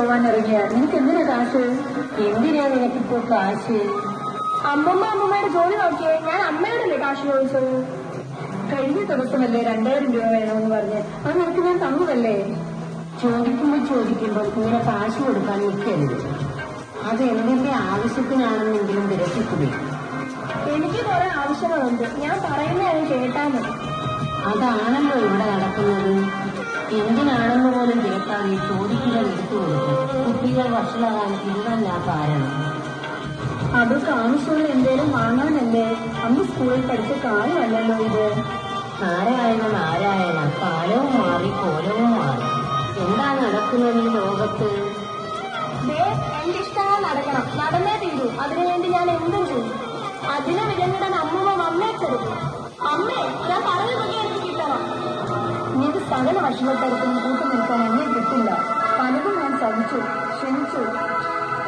പോവാൻ ഇറങ്ങിയ നിനക്ക് എന്തിനാ കാശ് എന്തിനാ നിനക്കിപ്പോ കാശ്? അമ്മമ്മ അമ്മമ്മയുടെ ജോലി നോക്കിയേ. ഞാൻ അമ്മയോടല്ലേ കാശ് ചോദിച്ചത്? കഴിഞ്ഞ ദിവസമല്ലേ രണ്ടായിരം രൂപ വേണമെന്ന് പറഞ്ഞ്. അത് നിനക്ക് ഞാൻ തന്നതല്ലേ? ചോദിക്കുമ്പോൾ ചോദിക്കുമ്പോൾ ഇങ്ങനെ കാശ് കൊടുക്കാൻ നിൽക്കരുത്. അത് എന്തിന്റെ ആവശ്യത്തിനാണെന്നെങ്കിലും വിരട്ടിക്കൂടി എനിക്ക് കുറെ ആവശ്യങ്ങളുണ്ട്. ഞാൻ പറയുന്ന കേട്ടാൽ കേട്ടാ മതി. അതാണല്ലോ ഇവിടെ നടക്കുന്നത്. എന്തിനാണെന്ന് പോലും കേൾക്കാതെ ചോദിക്കുക എടുത്തു കൊടുക്കും കുട്ടികൾ വഷളാകാൻ ഇതല്ല കാരണം അത് ആവശ്യമുള്ള എന്തേലും വാങ്ങാനല്ലേ? അന്ന് സ്കൂളിൽ പഠിച്ച കാലമല്ലല്ലോ ഇത്. നാരായണ നാരായണ കാലവും മാറി കോലവും മാറി. എന്താ നടക്കുന്നത് ഈ ലോകത്ത്? എന്റെ ഇഷ്ടങ്ങൾ നടക്കണം. നടന്നേ തീരൂ. അതിനുവേണ്ടി ഞാൻ എന്തും ചെയ്യും? അതിനെ വിലങ്ങിടാൻ അമ്മമ്മ വന്നേക്കരുത് അമ്മേ ഞാൻ പറഞ്ഞു എനിക്ക് കിട്ടണം. നിനക്ക് സകല ഭക്ഷണത്തരത്തിനും കൂട്ടു നിൽക്കാൻ എന്നെ കിട്ടില്ല. സഹിച്ചു ക്ഷണിച്ചു.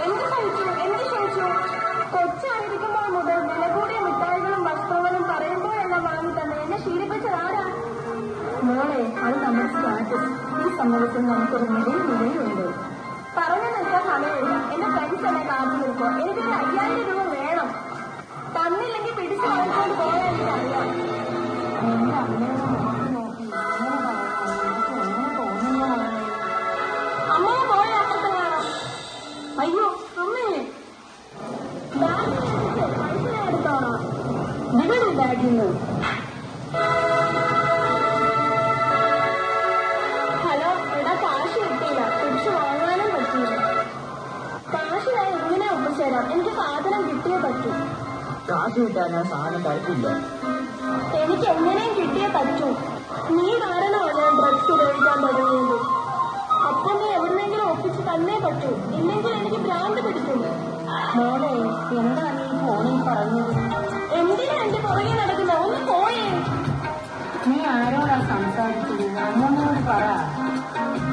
എന്ത് ക്ഷണിച്ചു എന്ത് ക്ഷണിച്ചു? കൊച്ചായിരിക്കുമ്പോൾ മുതൽ വില കൂടിയ മിഠായികളും വസ്ത്രങ്ങളും പറയുമ്പോഴെല്ലാം വാങ്ങി തന്നെ എന്നെ ശീലിപ്പിച്ചത് ആരാ? മോളെ അത് നമ്മുടെ സ്റ്റാറ്റസ്. ഈ സമൂഹത്തിൽ നമുക്കൊരു നിലയും നിലയുണ്ട് പറഞ്ഞു നിൽക്കാൻ സമയമില്ല. എന്റെ ഫ്രണ്ട്സ് എന്നെ കാത്തു നിൽക്കുക എനിക്കൊരു അയ്യായിരം രൂപ വേണം. തന്നില്ലെങ്കിൽ പിടിച്ചു വാങ്ങിക്കൊണ്ട് പോയാൽ നിങ്ങളുടെ ഹലോ എടാ കാശ് കിട്ടിയില്ല. തിരിച്ചു വാങ്ങാനും പറ്റിയില്ല. കാശ് ഞാൻ എങ്ങനെ ഒപ്പിച്ചുതരാം എനിക്ക് സാധനം കിട്ടിയേ പറ്റൂ. കാശ് കിട്ടാൻ ഞാൻ സാധനം കഴിക്കില്ല എനിക്ക് എങ്ങനെയും കിട്ടിയേ പറ്റൂ. നീ കാരണമാണ് ഞാൻ ഡ്രഗ്സ് ഉപയോഗിക്കാൻ തുടങ്ങിയത്? തന്നേ പറ്റൂ ഇല്ലെങ്കിൽ എനിക്ക് ഭ്രാന്ത് പിടിക്കുന്നു മോളെ എന്താ നീ ഫോണിൽ പറഞ്ഞത് എന്തിനാ എന്റെ പുറകെ നടക്കുന്ന ഒന്ന് പോയേ നീ ആരോടാ സംസാരിക്കുന്നത് അമ്മോട് പറ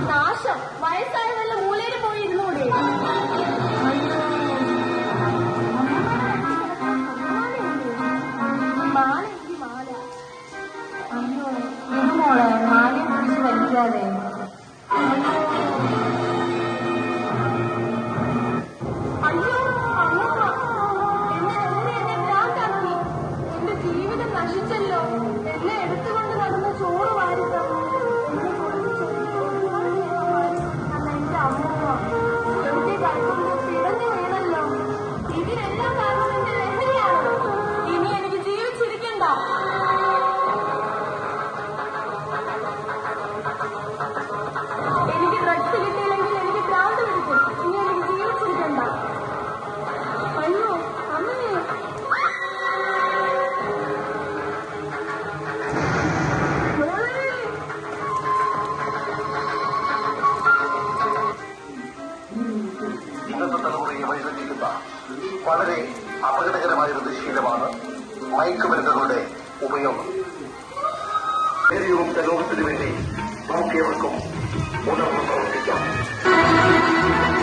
നാശം വയസ്സായ വല്ല മൂലയിൽ പോയി ഇരുന്നൂടെ മാല മാല ഇത് മോളെ മാലയെ പിടിച്ച് വലിക്കാതെ വഴിതെറ്റിക്കുന്ന വളരെ അപകടകരമായ ഒരു ശീലമാണ് മയക്കുമരുന്നുകളുടെ ഉപയോഗം. ശരീരവും ലോകത്തിനു വേണ്ടി നമുക്ക് ഏവർക്കും ഉണർന്നു പ്രവർത്തിക്കാം.